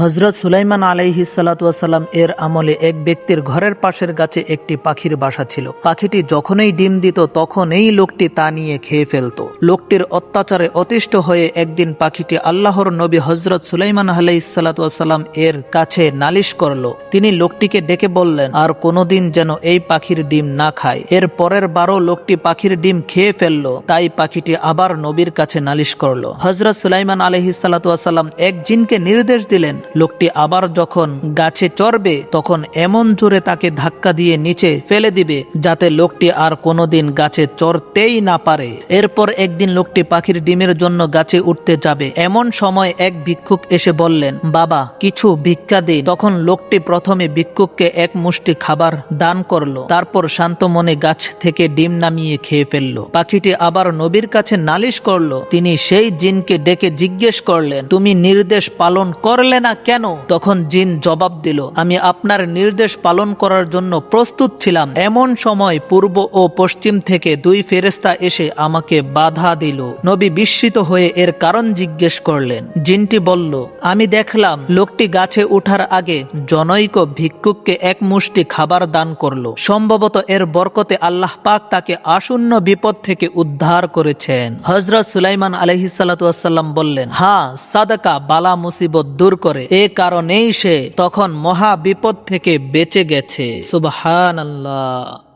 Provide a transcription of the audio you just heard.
হজরত সুলাইমান আলাইহি সালাতাম এর আমলে এক ব্যক্তির ঘরের পাশের গাছে একটি পাখির বাসা ছিল। পাখিটি যখনই ডিম দিত, তখনই লোকটি তা নিয়ে খেয়ে ফেলত। লোকটির অত্যাচারে অতিষ্ঠ হয়ে একদিন পাখিটি আল্লাহর নবী হজরত সুলাইমান আলাইহি সালাতাম এর কাছে নালিশ করল। তিনি লোকটিকে ডেকে বললেন, আর কোনোদিন যেন এই পাখির ডিম না খায় এর পরের বারও লোকটি পাখির ডিম খেয়ে ফেলল, তাই পাখিটি আবার নবীর কাছে নালিশ করল। হজরত সুলাইমান আলহি সালাতাম এক জিনকে নির্দেশ দিলেন লোকটি আবার যখন গাছে চড়বে, তখন এমন জোরে তাকে ধাক্কা দিয়ে নিচে ফেলে দিবে, যাতে লোকটি আর কোনোদিন গাছে চড়তেই না পারে। এরপর একদিন লোকটি পাখির ডিমের জন্য গাছে উঠতে যাবে। এমন সময় এক ভিক্ষুক এসে বললেন, বাবা, কিছু ভিক্ষা দে তখন লোকটি প্রথমে ভিক্ষুককে এক মুষ্টি খাবার দান করল, তারপর শান্ত মনে গাছ থেকে ডিম নামিয়ে খেয়ে ফেলল। পাখিটি আবার নবীর কাছে নালিশ করল, তিনি সেই জিনকে ডেকে জিজ্ঞেস করলেন, তুমি নির্দেশ পালন করলে না কেন? তখন জিন জবাব দিল, আমি আপনার নির্দেশ পালন করার জন্য প্রস্তুত ছিলাম। এমন সময় পূর্ব ও পশ্চিম থেকে দুই ফেরেস্তা এসে আমাকে বাধা দিল। নবী বিস্মিত হয়ে এর কারণ জিজ্ঞেস করলেন। জিনটি বলল, আমি দেখলাম লোকটি গাছে ওঠার আগে জনৈক ভিক্ষুককে এক মুষ্টি খাবার দান করল। সম্ভবত এর বরকতে আল্লাহ পাক তাকে আসন্ন বিপদ থেকে উদ্ধার করেছেন। হজরত সুলাইমান আলহিসাল্লাম বললেন হা সাদাকা, বালা মুসিবত দূর করে। এ কারণেই সে তখন মহা বিপদ থেকে বেঁচে গেছে। সুবহান আল্লাহ